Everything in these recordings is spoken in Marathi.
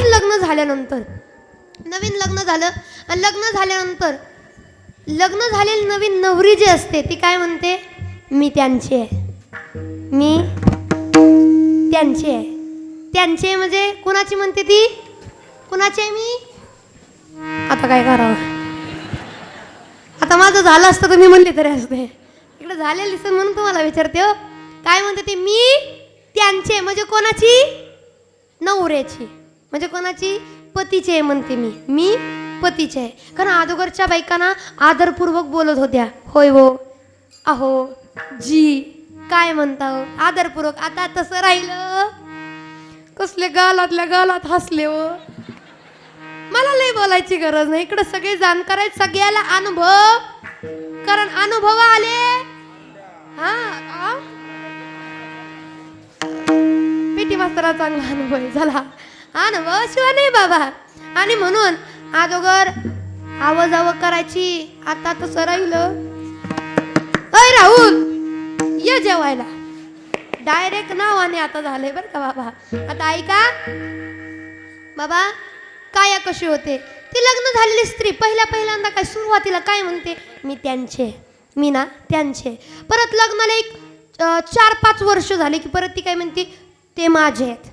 नवीन लग्न झाल्यानंतर नवीन लग्न झालं आणि लग्न झाल्यानंतर लग्न झालेली नवीन नवरी जी असते ती काय म्हणते? मी त्यांची आहे. मी त्यांची आहे. त्यांचे म्हणजे कुणाची म्हणते ती? कुणाची आहे मी? आता काय करावं? आता माझं झालं असतं तर मी म्हणले तरी असते. इकडे झालेलं दिसत म्हणून तुम्हाला विचारते हो. काय म्हणते ते? मी त्यांचे म्हणजे कोणाची? नवऱ्याची. म्हणजे कोणाची? पतीची आहे म्हणते मी. मी पतीचे आहे. कारण अगोदरच्या बायकांना आदरपूर्वक बोलत होत्या. होय हो. अहो जी काय म्हणता हो? आदरपूर्वक. आता तसं राहिलं. कसले गालातल्या गालात हसले हो. मला लय बोलायची गरज नाही. इकडे सगळे जाणकार आहेत सगळ्याला अनुभव. कारण अनुभव आले. हा आ? पेटी मास्तरा चांगला अनुभव झाला. हा ना अनुभव शिवाय नाही बाबा. आणि म्हणून अगोदर आवाज आव करायची आता तसं राहिलं. अय राहुल ये जेवायला. डायरेक्ट नाव आणि आता झालंय बरं का बाबा. आता ऐका. बाबा काया कशी होते? ती लग्न झालेली स्त्री पहिल्या पहिल्यांदा काय सुरुवातीला काय म्हणते? मी त्यांचे. मी ना त्यांचे. परत लग्नाला एक चार पाच वर्ष झाले की परत ती काय म्हणते? ते माझे आहेत.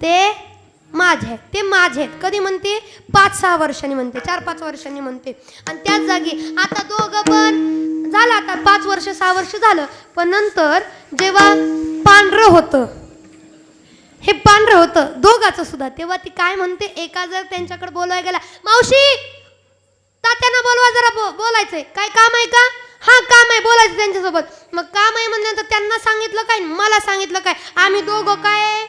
ते माझे आहेत ते माझे आहेत. कधी म्हणते? पाच सहा वर्षांनी म्हणते चार पाच वर्षांनी म्हणते. आणि त्याच जागी आता दोघं पण झालं आता पाच वर्ष सहा वर्ष झालं. पण नंतर जेव्हा पांढरं होतं हे पांढरं होतं दोघाचं सुद्धा तेव्हा ती काय म्हणते? एका जर त्यांच्याकडे बोलवाय गेला मावशी तात्यांना बोलवा जरा बो बोलायचंय. काय काम आहे का? हा काम आहे बोलायचं त्यांच्यासोबत. मग काम आहे म्हणल्यानंतर त्यांना सांगितलं काय? मला सांगितलं काय? आम्ही दोघं काय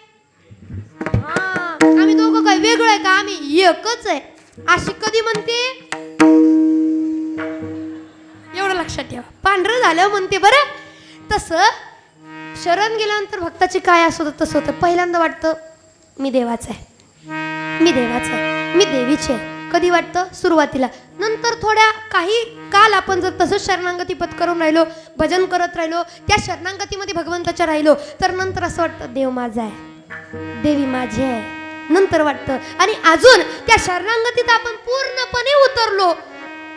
आम्ही दोघं काय वेगळं आहे का? आम्ही एकच आहे. अशी कधी म्हणते? एवढं लक्षात ठेवा. पांढरं झालं म्हणते बरं. तसं शरण गेल्यानंतर भक्ताची काय असं होतं तसं होतं. पहिल्यांदा वाटतं मी देवाचं आहे. मी देवाचं आहे. मी देवीचे आहे. कधी वाटतं? सुरुवातीला. नंतर थोड्या काही काल आपण जर तसंच शरणांगती पत्करून राहिलो भजन करत राहिलो त्या शरणांगतीमध्ये भगवंताच्या राहिलो तर नंतर असं वाटतं देव माझा आहे. देवी माझी आहे. नंतर वाटतं. आणि अजून त्या शरणांगतीत आपण पूर्णपणे उतरलो.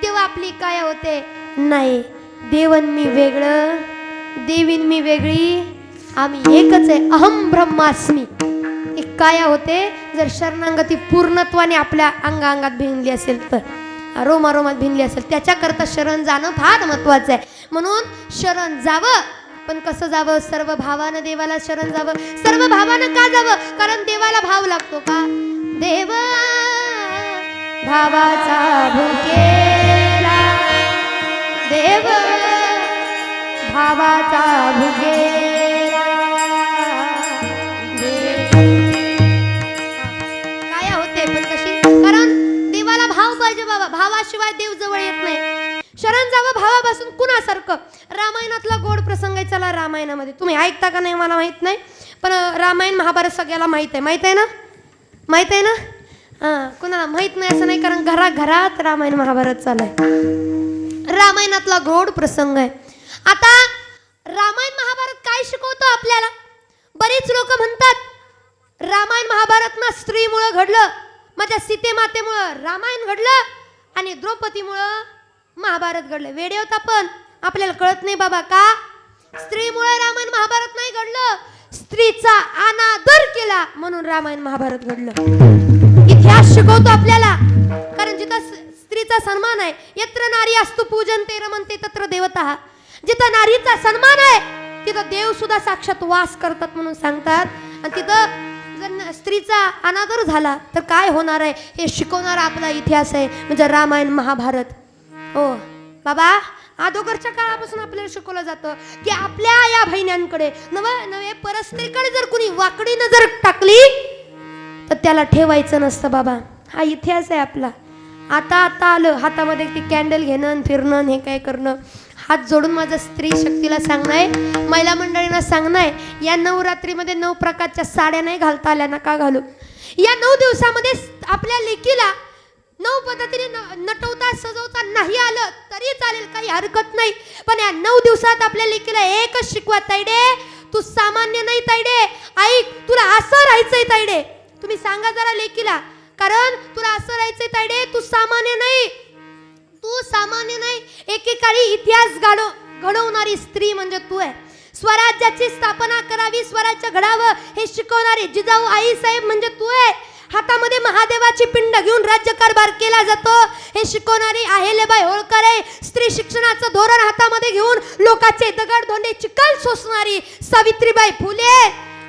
तेव्हा आपली काय होते? नाही देवन मी वेगळं देवीन मी वेगळी आम्ही एकच आहे अहम ब्रह्मास्मी. एक काया होते? जर शरणांगती पूर्णत्वाने आपल्या अंगाअंगात भिनली असेल तर रोमारोमात भिनली असेल त्याच्याकरता शरण जाणं फार महत्वाचं आहे. म्हणून शरण जावं पण कसं जावं? सर्व भावानं देवाला शरण जावं. सर्व भावानं का जावं? कारण देवाला भाव लागतो का? देव भावाचा भुकेला देव भावाचा भुकेला काय होते पण कशी? कारण देवाला भाव पाहिजे बाबा. भावाशिवाय देव जवळ येत नाही. शरण जावं भावापासून कुणासारखं? रामायणातला गोड प्रसंग आहे चला रामायणामध्ये. तुम्ही ऐकता का नाही मला माहीत नाही पण रामायण महाभारत सगळ्याला माहीत आहे. माहीत आहे ना? माहीत आहे ना? हां कुणाला माहीत नाही असं नाही कारण घरा घरात रामायण महाभारत चालू आहे. रामायणातला गोड प्रसंग आहे. आता रामायण महाभारत काय शिकवतो आपल्याला? बरीच लोक म्हणतात रामायण महाभारत ना स्त्रीमुळं घडलं माझ्या सीतेमातेमुळं रामायण घडलं आणि द्रौपदीमुळं महाभारत घडलं वेडे होता पण. आपल्याला कळत नाही बाबा का? स्त्रीमुळे रामायण महाभारत नाही घडलं. स्त्रीचा अनादर केला म्हणून रामायण महाभारत घडलं. इतिहास शिकवतो आपल्याला. कारण जिथं स्त्रीचा सन्मान आहे यत्र नारी असतो पूजन ते रमनते तत्र देवता. जिथं नारीचा सन्मान आहे तिथं देव सुद्धा साक्षात वास करतात म्हणून सांगतात. आणि तिथं जर स्त्रीचा अनादर झाला तर काय होणार आहे? हे शिकवणारा आपला इतिहास आहे. म्हणजे रामायण महाभारत. हो. बाबा अगोदरच्या काळापासून आपल्याला शिकवलं जातं की आपल्या या बहिण्यांकडे नव नव्हे परस्त्रीकडे जर कुणी वाकडी नजर टाकली तर त्याला ठेवायचं नसतं बाबा. हा इतिहास आहे आपला. आता आता आलं हातामध्ये ती कॅन्डल घेणं फिरणं हे काय करणं. हात जोडून माझं स्त्री शक्तीला सांगणं आहे महिला मंडळींना सांगणं आहे या नवरात्रीमध्ये नऊ प्रकारच्या साड्या नाही घालता आल्या ना का घालू. या नऊ दिवसामध्ये आपल्या लेकीला नऊ पद्धतीने न- नटवता सजवता नाही आलं तरी चालेल काही हरकत नाही. पण या नऊ दिवसात आपल्या लेकीला एकच शिकवा तायडे तू सामान्य नाही तायडे ऐक तुला असं राहायचंय तायडे तुम्ही सांगा जरा लेकीला. कारण तुला असं राहायचंय तायडे तू सामान्य नाही. तू सामान्य नाही. एकेकाळी इतिहास घडव घडवणारी स्त्री म्हणजे तू आहे. स्वराज्याची स्थापना करावी स्वराज्य घडावं हे शिकवणारी जिजाऊ आई साहेब म्हणजे तू आहे. हातामध्ये महादेवाची पिंड घेऊन राज्यकारभार केला जातो. हे शिकवणारी आहेलेबाई होळकर आहे स्त्री शिक्षणाचं धोरण हातामध्ये घेऊन लोकांचे दगड धोंडे चिखल सोसणारी सावित्रीबाई फुले.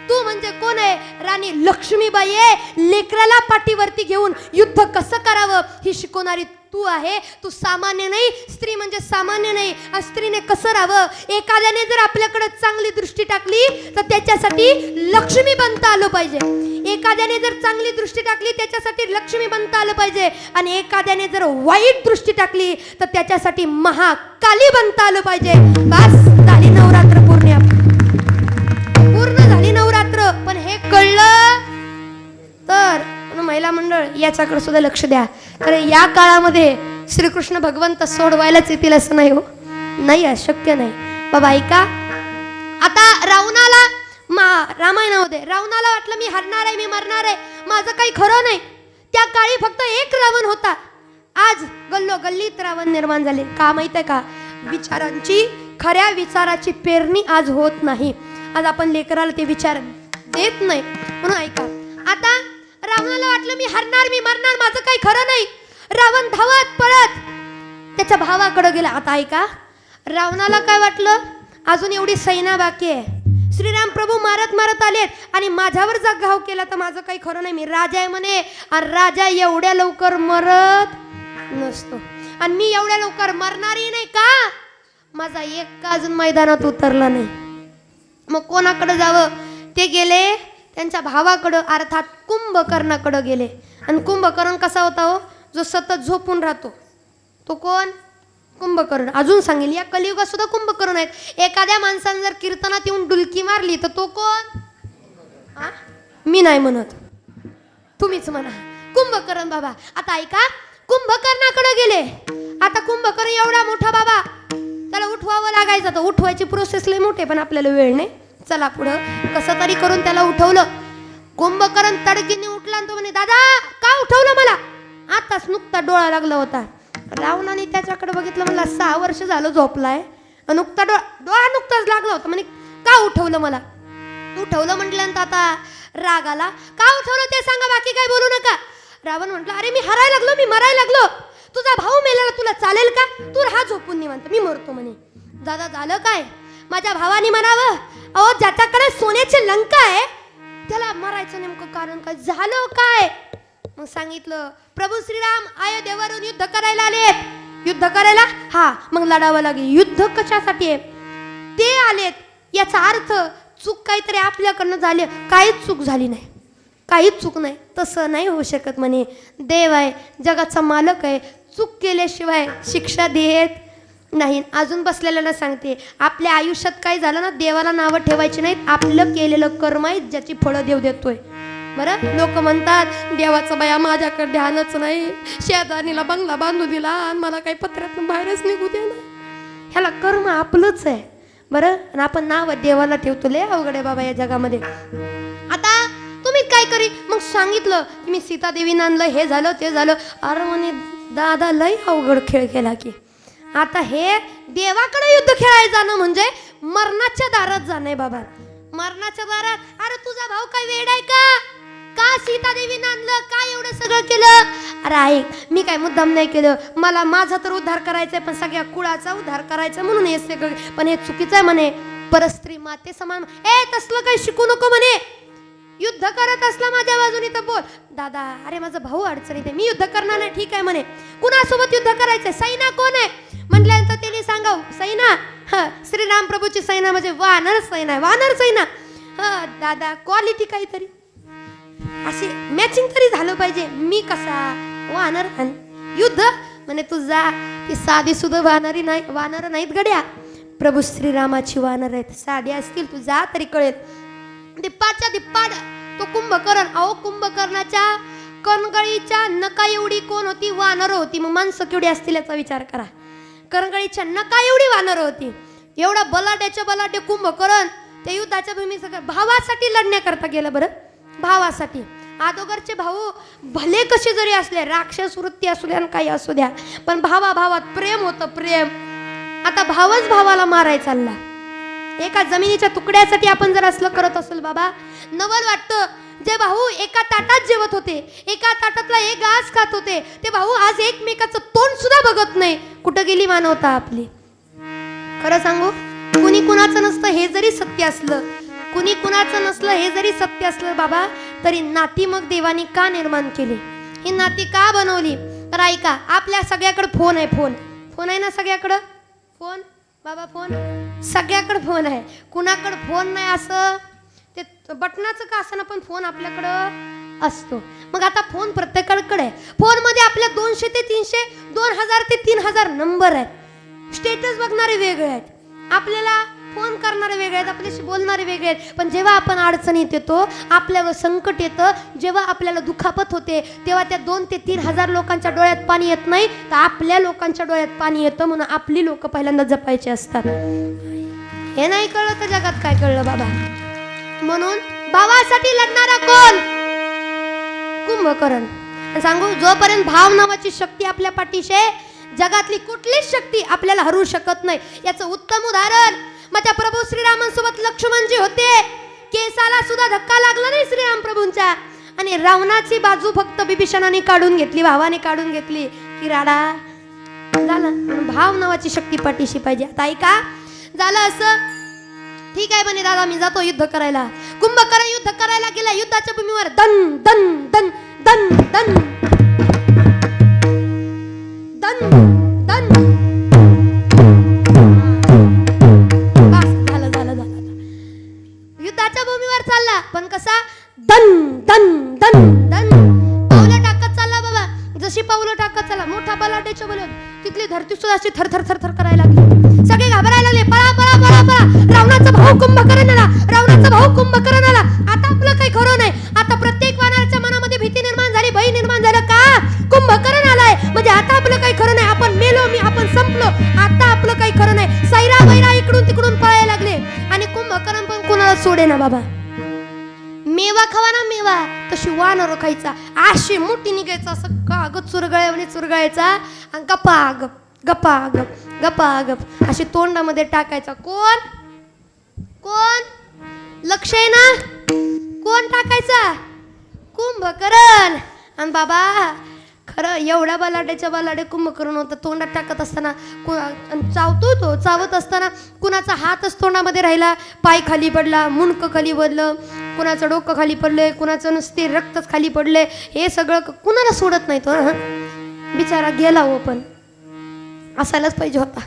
तू म्हणजे कोण आहे? राणी लक्ष्मीबाई आहे. लेकराला पाठीवरती घेऊन युद्ध कसं करावं? ही शिकवणारी तू आहे तू सामान्य नाही स्त्री म्हणजे सामान्य नाही. स्त्रीने कसं राहावं? एखाद्याने जर आपल्याकडे चांगली दृष्टी टाकली तर त्याच्यासाठी लक्ष्मी बनता आलं पाहिजे. एखाद्याने जर चांगली दृष्टी टाकली त्याच्यासाठी लक्ष्मी बनता आलं पाहिजे. आणि एखाद्याने जर वाईट दृष्टी टाकली तर त्याच्यासाठी महाकाली बनता आलं पाहिजे. बस झाली महिला मंडळ याच्याकडे सुद्धा लक्ष द्या. कारण या काळामध्ये श्रीकृष्ण भगवंत सोडवायलाच येतील असं नाही हो. नाही शक्य नाही. बाबा ऐका. आता रावणाला मा रामायणामध्ये रावणाला वाटलं मी हरणार आहे मी मरणार आहे. माझं काही खरं नाही. त्या काळी फक्त एक रावण होता. आज गल्लो गल्लीत रावण निर्माण झाले. का माहीत आहे का? विचारांची खऱ्या विचाराची पेरणी आज होत नाही. आज आपण लेकराला ते विचार देत नाही. म्हणून ऐका. आता रावणाला वाटलं मी हरणार मी मरणार माझं काही खरं नाही. रावण धावत पळत त्याच्या भावाकडे गेला. आता ऐका रावणाला काय वाटलं? अजून एवढी सैना बाकी आहे. श्रीराम प्रभू मारत मारत आलेत आणि माझ्यावर जर घाव केला तर माझं काही खरं नाही. मी राजा आहे म्हणे आणि राजा एवढ्या लवकर मरत नसतो. आणि मी एवढ्या लवकर मरणारही नाही का? माझा एक का अजून मैदानात उतरला नाही. मग कोणाकडे जावं? ते गेले त्यांच्या भावाकडं अर्थात कुंभकर्णाकडं गेले. आणि कुंभकर्ण कसा होता हो? जो सतत झोपून राहतो. तो कोण? कुंभकर्ण. अजून सांगेल या कलियुगात सुद्धा कुंभकर्ण आहेत. एखाद्या माणसाने जर कीर्तनात येऊन डुलकी मारली तर तो कोण? हा? मी नाही म्हणत. तुम्हीच म्हणा. कुंभकर्ण बाबा. आता ऐका कुंभकर्णाकडे गेले. आता कुंभकर्ण एवढा मोठा बाबा. त्याला उठवावं लागायचं. तर उठवायची प्रोसेस लय मोठे पण आपल्याला वेळ नाही. चला पुढं. कसं तरी करून त्याला उठवलं. कुंभकर्ण तडकीने उठला आणि तो म्हणे दादा का उठवलं मला? आताच नुकता डोळा लागला होता. रावणाने त्याच्याकडे बघितलं मला सहा वर्ष झालं झोपलाय. नुकता डोळा डोळा नुकताच लागला होता. म्हणे का उठवलं मला? उठवलं म्हटल्यानंतर आता राग आला. का उठवलं ते सांगा बाकी काय बोलू नका. रावण म्हटलं अरे मी हरायला लागलो मी मरायला लागलो. तुझा भाऊ मेलेला तुला चालेल का? तू राहा झोपून निवांत. मी मरतो म्हणे. दादा झालं काय? माझ्या भावाने म्हणावं अहो ज्याच्याकडे सोन्याची लंका आहे त्याला मरायचं नेमकं कारण काय? झालं काय? मग सांगितलं प्रभू श्रीराम अयोध्येवरून युद्ध करायला आलेत युद्ध करायला? हा मग लढावं लागेल. युद्ध कशासाठी आहे? ते आलेत. याचा अर्थ चूक काहीतरी आपल्याकडनं झाली काहीच चूक झाली नाही. काहीच चूक नाही. तसं नाही होऊ शकत म्हणे. देव आहे जगाचा मालक आहे. चूक केल्याशिवाय शिक्षा देत नाही. अजून बसलेल्याला सांगते. आपल्या आयुष्यात काय झालं ना देवाला नावं ठेवायची नाहीत. आपलं केलेलं कर्म आहे ज्याची फळं देव देतोय. बरं? लोक म्हणतात देवाचं बाया माझ्याकडे ध्यानच नाही. शेजारीला बंगला बांधू दिला आणि मला काही पत्र्यातून बाहेरच निघू दे ना. ह्याला कर्म आपलंच आहे. बरं? आणि आपण नाव देवाला ठेवतो लय अवघड आहे बाबा या जगामध्ये. आता तुम्ही काय करी? मग सांगितलं की मी सीतादेवीनं आणलं हे झालं ते झालं. अरे म्हणे दादा लय अवघड खेळ केला की. आता हे देवाकडे युद्ध खेळायला जाणं म्हणजे मरणाच्या दारात जाणं आहे बाबा. मरणाच्या दारात अरे तुझा भाऊ काय वेड आहे का? का सीता देवी आणलं? काय एवढं सगळं केलं? अरे ऐक मी काय मुद्दाम नाही केलं. मला माझा तर उद्धार करायचा आहे पण सगळ्या कुळाचा उद्धार करायचा म्हणून हे सगळं पण हे चुकीचं आहे म्हणे. परस्त्री माते समान ए तसलं काही शिकू नको म्हणे. युद्ध करत असला माझ्या बाजूने तर बोल. दादा अरे माझा भाऊ अडचणीत आहे. मी युद्ध करणार नाही. ठीक आहे म्हणे. कुणासोबत युद्ध करायचंय? सैना कोण आहे? म्हटल्यानंतर त्याने सांगाव सैना ह श्रीराम प्रभूची सैना म्हणजे वानर सैना वानर सैना. ह दादा क्वालिटी काहीतरी. अशी मॅचिंग तरी झालं पाहिजे. मी कसा? वानर आणि युद्ध? म्हणे तू जा ती साधी सुद्धा वानरी नाही वानर नाहीत गड्या. प्रभू श्रीरामाची वानर आहेत साधी असतील तू जा तरी कळेल. दिप्पाच्या दिप्पा तो कुंभकर्ण अहो कुंभकर्णाच्या कणगळीच्या नका एवढी कोण होती? वानर होती. मग माणसं केवढी असतील याचा विचार करा. करंगळीच्या नका एवढी वानर होती? एवढा बलाढ्याच्या बलाढ्य कुंभकरण ते युद्धाच्या भूमी सगळं भावासाठी लढण्याकरता गेलं बरं. भावासाठी. अगोदरचे भाऊ भले कसे जरी असले राक्षस वृत्ती असू द्या आणि काही असू द्या पण भावा भावात प्रेम होतं प्रेम. आता भावच भावाला माराय चालला. एका जमिनीच्या तुकड्यासाठी आपण जर असलं करत असेल बाबा नवल वाटतं. जे भाऊ एका ताटात जेवत होते एका ताटातला एक घास खात होते ते भाऊ आज एकमेकाचं तोंड सुद्धा बघत नाही. कुठं गेली मानवता आपली? खरं सांगू कुणी कुणाचं नसतं हे जरी सत्य असलं कुणी कुणाचं नसलं हे जरी सत्य असलं बाबा तरी नाती मग देवाने का निर्माण केली? ही नाती का बनवली? तर ऐका आपल्या सगळ्याकडे फोन आहे फोन. फोन आहे ना सगळ्याकडं? फोन? बाबा फोन? सगळ्याकडे फोन आहे. कुणाकडं फोन नाही असं? ते बटनाचं का असं पण फोन आपल्याकडं असतो. मग आता फोन प्रत्येकाकडे फोनमध्ये आपल्या दोनशे ते तीनशे दोन हजार ते तीन हजार नंबर आहेत. स्टेटस बघणारे वेगळे आहेत. आपल्याला फोन करणारे वेगळे आहेत आपल्याशी बोलणारे वेगळे आहेत. पण जेव्हा आपण अडचणीत येतो आपल्यावर संकट येतं जेव्हा आपल्याला दुखापत होते तेव्हा त्या दोन ते तीन हजार लोकांच्या डोळ्यात पाणी येत नाही तर आपल्या लोकांच्या डोळ्यात पाणी येतं म्हणून आपली लोक पहिल्यांदा जपायची असतात. हे नाही कळलं तर जगात काय कळलं बाबा? म्हणून भावासाठी लढणारा कोण? कुंभकर्ण. सांगू जोपर्यंत भाव नावाची शक्ती आपल्या पाठीशी आहे जगातली कुठलीच शक्ती आपल्याला हरू शकत नाही. याचं उत्तम उदाहरण माझ्या प्रभू श्रीरामांसोबत लक्ष्मणजी होते. केसाला सुद्धा धक्का लागला नाही श्रीराम प्रभूंच्या आणि रावणाची बाजू फक्त बिभीषणाने काढून घेतली भावाने काढून घेतली. की राडा झालं. भाव नावाची शक्ती पाठीशी पाहिजे. आता ऐका झालं असं. ठीक आहे म्हणे दादा मी जातो युद्ध करायला. कुंभकर्ण युद्ध करायला गेला युद्धाच्या भूमीवर दन दन दन दन दन. दन दन. झालं झालं झालं युद्धाच्या भूमीवर चालला पण कसा? दन दन दन दन. पावलं टाकत चालला बाबा. जशी पावलं टाकत चालला मोठा बलाढ्याच्या बोलत तिथली धरती सुद्धा अशी थर थर थर आवडे ना बाबा. मेवा खावा ना मेवा. तशी वानर खायचा आशे मोठी निघायचा असं कागद चुरगळ्याने चुरगळायचा. आणि गप्पा गप गप्पा गप गप्पा गप असे तोंडामध्ये टाकायचा. कोण? कोण? लक्ष आहे ना? कोण टाकायचा? कुंभकरण. आणि बाबा खरं एवढ्या बलाड्याच्या बलाडे कुंभकर्ण होता तोंडात टाकत असताना आणि चावतो तो चावत असताना कुणाचा हातच तोंडामध्ये राहिला पाय खाली पडला मुंडकं खाली पडलं कुणाचं डोकं खाली पडलंय कुणाचं नुसते रक्तच खाली पडलंय हे सगळं कुणाला सोडत नाही तो बिचारा गेला हो पण. असायलाच पाहिजे होता.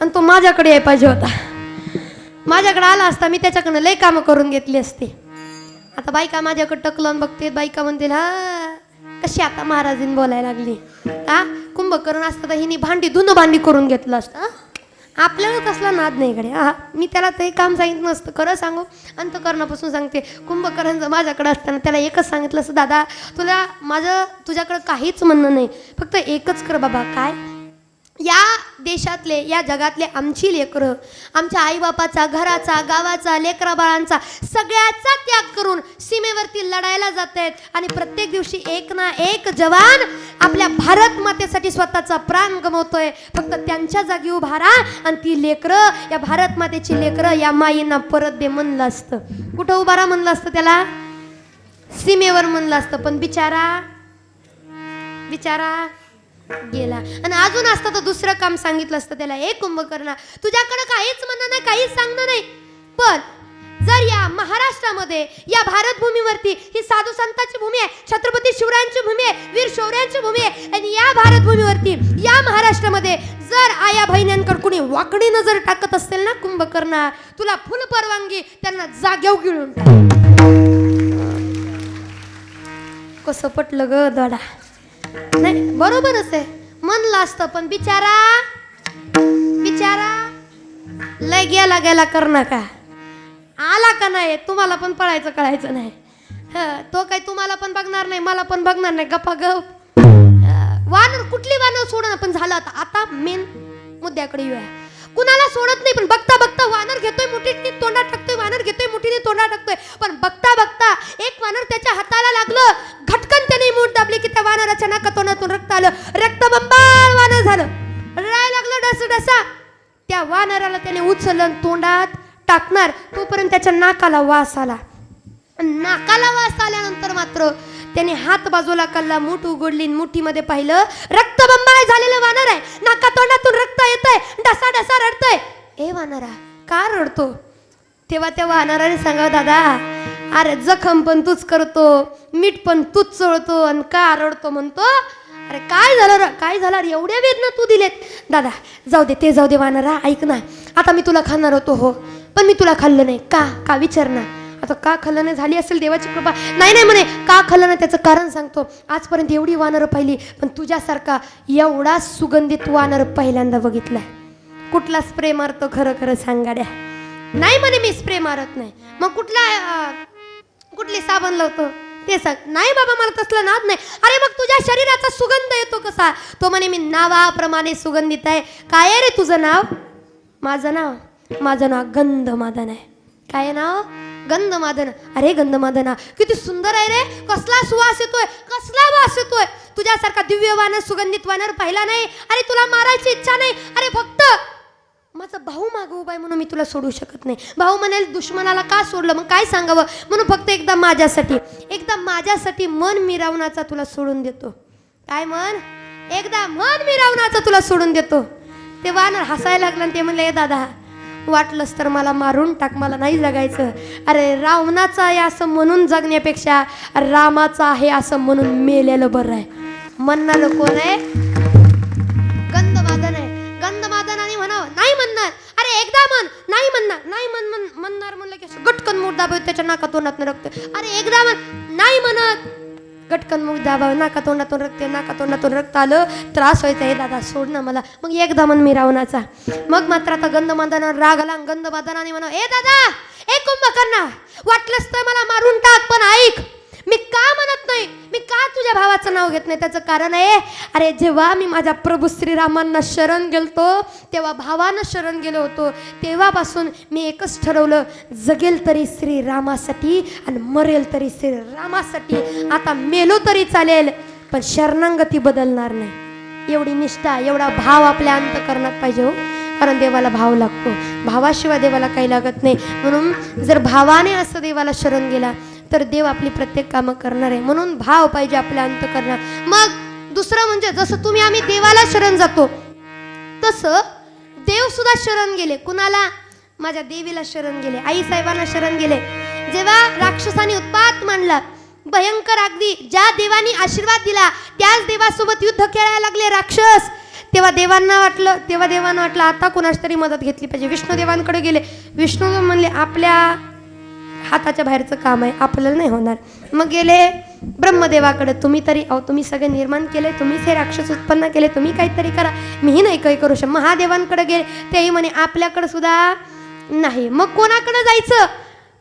आणि तो माझ्याकडे याय पाहिजे होता. माझ्याकडे आला असता मी त्याच्याकडनं लय कामं करून घेतली असते. आता बायका माझ्याकडे टकलून बघते बायका म्हणतील हा कशी आता महाराजीन बोलायला लागली? का कुंभकर्ण असतं तर हिने भांडी धुनं भांडी करून घेतलं असतं आपल्याला तसला नाद नाही इकडे हा मी त्याला ते काम सांगितलं नसतं खरं सांगू? अंतकरणापासून सांगते. कुंभकर्णाचं माझ्याकडे असताना त्याला एकच सांगितलं असतं दादा तुला माझं तुझ्याकडं काहीच म्हणणं नाही. फक्त एकच कर बाबा काय? या देशातले या जगातले आमची लेकरं आमच्या आईबापाचा घराचा गावाचा लेकरा बाळांचा सगळ्याचा त्याग करून सीमेवरती लढायला जात आहेत आणि प्रत्येक दिवशी एक ना एक जवान आपल्या भारत मातेसाठी स्वतःचा प्राण गमवतोय. फक्त त्यांच्या जागी उभा राहा आणि ती लेकरं या भारत मातेची लेकरं या माईंना परत दे म्हणलं असतं. कुठं उभा राहा म्हणलं असतं त्याला? सीमेवर म्हणलं असतं. पण बिचारा बिचारा गेला. आणि अजून असतं तर दुसरं काम सांगितलं असतं त्याला एक कुंभकर्ण तुझ्याकडे काहीच म्हणणं नाही काहीच सांगणं नाही. पण जर या महाराष्ट्रामध्ये या भारत भूमीवरती ही साधू संतांची भूमी आहे छत्रपती शिवरायांची भूमी आहे वीर शौर्यांची भूमी आहे आणि या भारत भूमीवरती या महाराष्ट्रामध्ये जर आया बहिण्यांकडे कुणी वाकडी नजर टाकत असेल ना कुंभकर्ण तुला फुल परवानगी त्यांना जाग्याव गिळून टाक. कसं पटलं ग दाडा? नाही बरोबरच आहे. म्हणलं असतं पण बिचारा बिचारा लय गेला गेला कर नका. आला का नाही तुम्हाला पण पळायचं कळायचं नाही. तो काही तुम्हाला पण बघणार नाही मला पण बघणार नाही. गप्पा गप. वानर कुठली वानर सोडणं पण झालं आता. आता मेन मुद्द्याकडे येऊया. कुणाला सोडत नाही पण बघता बघता वानर घेतोय मुठीने तोंडात टाकतोय वानर घेतोय मुठीने तोंडात टाकतोय. पण बघता बघता एक वानर त्याच्या हाताला लागलं दाबली की त्या वानराच्या नाका तोंडातून रक्त आलं. रक्तबंबाळ वानर झालं. राय लागलं डस डसा. त्या वानराला त्याने उचललं तोंडात टाकणार. तोपर्यंत त्याच्या नाकाला वास आला. नाकाला वास आल्यानंतर मात्र त्याने हात बाजूला कल्ला मूठ उघडली आणि मुठीमध्ये पाहिलं रक्तबंबाळ झालेलं वानर आहे. नाका तोंडातून रक्त येतंय. डसा डसा रडतोय. ए वानरा का रडतो? तेव्हा त्या वानराने सांगावं दादा अरे जखम पण तूच करतो मीठ पण तूच चोळतो आणि का रडतो म्हणतो? अरे काय झालं र काय झालं अरे एवढ्या वेदना तू दिलेत. दादा जाऊ दे ते जाऊ दे वानरा ऐक ना. आता मी तुला खाणार होतो हो. पण मी तुला खाल्लं नाही. का? का विचार ना. आता का खाल्लं नाही झाली असेल देवाची कृपा? नाही नाही म्हणे का खाल्लं नाही त्याचं कारण सांगतो. आजपर्यंत एवढी वानरं पाहिली पण तुझ्यासारखा एवढा सुगंधित वानर पहिल्यांदा बघितलाय. कुठला स्प्रे मारतो खरं खरं सांगाड्या नाही म्हणे मी स्प्रे मारत नाही. मग कुठला कुठली साबण लावतो? ते सांग. नाही बाबा मला तसलं नाद नाही. अरे मग तुझ्या शरीराचा सुगंध येतो कसा? तो म्हणे मी नावाप्रमाणे सुगंधित आहे. काय आहे रे तुझं नाव? माझं नाव? माझं नाव गंधमादन आहे. काय आहे नाव? गंधमादन. अरे गंधमादना किती सुंदर आहे रे. कसला सुवास येतोय. कसला वास येतोय. तुझ्यासारखा दिव्य वानर सुगंधित वानर पाहिला नाही. अरे तुला मारायची इच्छा नाही. अरे फक्त माझा भाऊ मागं उभा आहे म्हणून मी तुला सोडू शकत नाही. भाऊ म्हणेल दुश्मनाला का सोडलं? मग काय सांगावं? म्हणून फक्त एकदा माझ्यासाठी एकदा माझ्यासाठी मन मिरावण्याचा तुला सोडून देतो. काय मन? एकदा मन मिरावण्याचा तुला सोडून देतो. ते वानर हसायला लागलं ते म्हणले दादा वाटलंच तर मला मारून टाक मला नाही जगायचं. अरे रावणाचं आहे असं म्हणून जगण्यापेक्षा रामाचं आहे असं म्हणून मेलेलं बरं आहे. म्हणणारं कोण आहे अरे एकदा म्हण. नाही म्हणणार. नाही म्हण म्हण म्हणणार म्हणलं की गटकन मूठ दाबाव त्याच्या नाका तोंडातून रक्त. अरे एकदा म्हण. नाही म्हणत. गटकन मूठ दाबाव नाका तोंडातून रक्त नाका तोंडातून रक्त आलं. त्रास व्हायचा हे दादा सोड ना मला. मग एकदा म्हण मी रावणाचा. मग मात्र आता गंध गंधमादना राग आला गंध गंधमादनाने म्हणा ए दादा ए कुंभकर्णा वाटलंच तर मला मारून टाक पण ऐक. मी का म्हणत नाही? मी का तुझ्या भावाचं नाव घेत नाही? त्याचं कारण आहे अरे जेव्हा मी माझ्या प्रभू श्रीरामांना शरण गेलतो तेव्हा भावानं शरण गेलो होतो. तेव्हापासून मी एकच ठरवलं जगेल तरी श्रीरामासाठी आणि मरेल तरी श्रीरामासाठी. आता मेलो तरी चालेल पण शरणांगती बदलणार नाही. एवढी निष्ठा एवढा भाव आपल्या अंतकरणात पाहिजे हो. कारण देवाला भाव लागतो. भावाशिवाय देवाला काही लागत नाही. म्हणून जर भावाने असं देवाला शरण गेला तर देव आपली प्रत्येक कामं करणार आहे. म्हणून भाव पाहिजे आपल्या अंतकरणात मग दुसरं म्हणजे जसं तुम्ही आम्ही देवाला शरण जातो तसं देव सुद्धा शरण गेले. कुणाला? माझ्या देवीला शरण गेले. आई साहेबांना शरण गेले. जेव्हा राक्षसाने उत्पात मांडला भयंकर अगदी ज्या देवानी आशीर्वाद दिला त्याच देवासोबत युद्ध खेळायला लागले राक्षस. तेव्हा देवांना वाटलं तेव्हा देवांना वाटलं आता कुणाच तरी मदत घेतली पाहिजे. विष्णुदेवांकडे गेले. विष्णू म्हणले आपल्या हाताच्या बाहेरचं काम आहे आपल्याला नाही होणार. मग गेले ब्रह्मदेवाकडे तुम्ही तरी अहो तुम्ही सगळे निर्माण केले तुम्हीच हे राक्षस उत्पन्न केले तुम्ही काहीतरी करा. मीही नाही काही करू शकत. महादेवांकडे गेले तेही म्हणे आपल्याकडे सुद्धा नाही. मग कोणाकडे जायचं?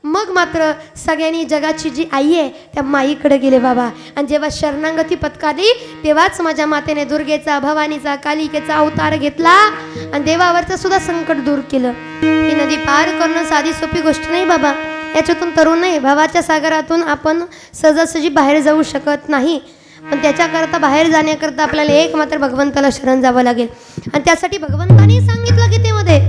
मग मात्र सगळ्यांनी जगाची जी आई आहे त्या माईकडे गेले बाबा. आणि जेव्हा शरणांगती पत्कारली तेव्हाच माझ्या मातेने दुर्गेचा भवानीचा कालिकेचा अवतार घेतला. आणि देवावरचं सुद्धा संकट दूर केलं. ही नदी पार करणं साधी सोपी गोष्ट नाही बाबा. याच्यातून तरुणही भावाच्या सागरातून आपण सहजासहजी बाहेर जाऊ शकत नाही. पण त्याच्याकरता बाहेर जाण्याकरता आपल्याला एक मात्र भगवंताला शरण जावं लागेल. आणि त्यासाठी भगवंताने सांगितलं गीतेमध्ये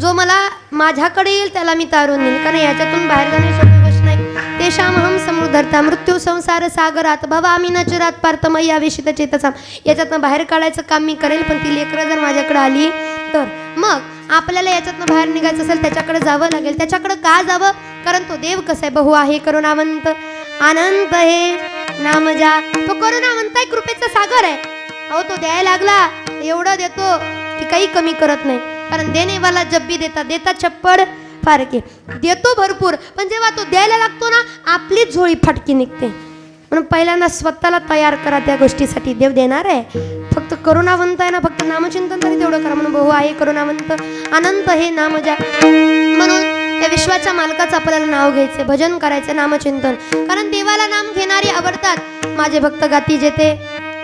जो मला माझ्याकडे येईल त्याला मी तारून नेईल कारण याच्यातून बाहेर जाणे सोपी गोष्ट नाही. तेषाम हम समुद्धरता मृत्यू संसार सागरात भवा आम्ही नचरात पार्थ मैया विशित चेतसाम. याच्यातनं बाहेर काढायचं काम मी करेल पण ती लेकरं जर माझ्याकडे आली तर. मग आपल्याला याच्यातनं बाहेर निघायचं असेल त्याच्याकडे जावं लागेल. त्याच्याकडे का जावं? कारण तो देव कसा आहे? बहु आहे करुणावंत. अनंत हे नाम जा. तो करुणावंत आहे कृपेचा सागर आहे. अहो तो द्यायला लागला. एवढं देतो की काही कमी करत नाही. कारण देणेवाला जब भी देता देता छप्पड फारके देतो भरपूर. पण जेव्हा तो द्यायला लागतो ना आपलीच झोळी फाटकी निघते. म्हणून पहिल्यांदा स्वतःला तयार करा त्या गोष्टीसाठी. देव देणार आहे. फक्त करुणावंत आहे ना फक्त नामचिंतन तरी तेवढं करा. म्हणून बहु आहे करुणावंत. अनंत हे नाम ज्या म्हणून या विश्वाच्या मालकाचं आपल्याला नाव घ्यायचं भजन करायचं नामचिंतन. कारण देवाला नाम घेणारे आवडतात. माझे भक्त गाती जेते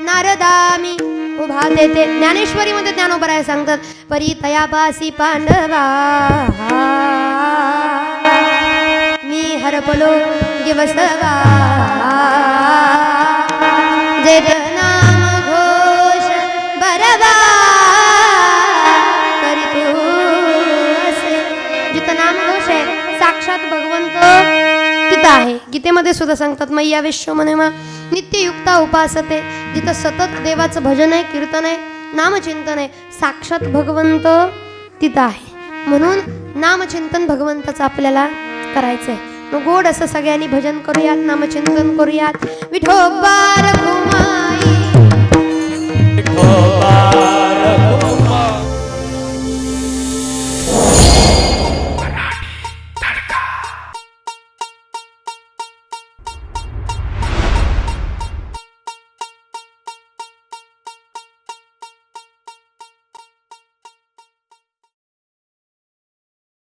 नारदामी उभा तेथे. ज्ञानेश्वरीमध्ये ज्ञानोबराय सांगतात परी तयापासी पांडवा मी हरपलो दिवसवा जय गीतेमध्ये सुद्धा सांगतात मैया विश्व मनेमा नित्ययुक्ता उपासते. जिथं सतत देवाचं भजन आहे कीर्तन आहे नामचिंतन आहे साक्षात भगवंत तिथं आहे. म्हणून नामचिंतन भगवंताचं आपल्याला करायचं आहे मग गोड असं सगळ्यांनी भजन करूयात नामचिंतन करूयात. विठोबा रघुमा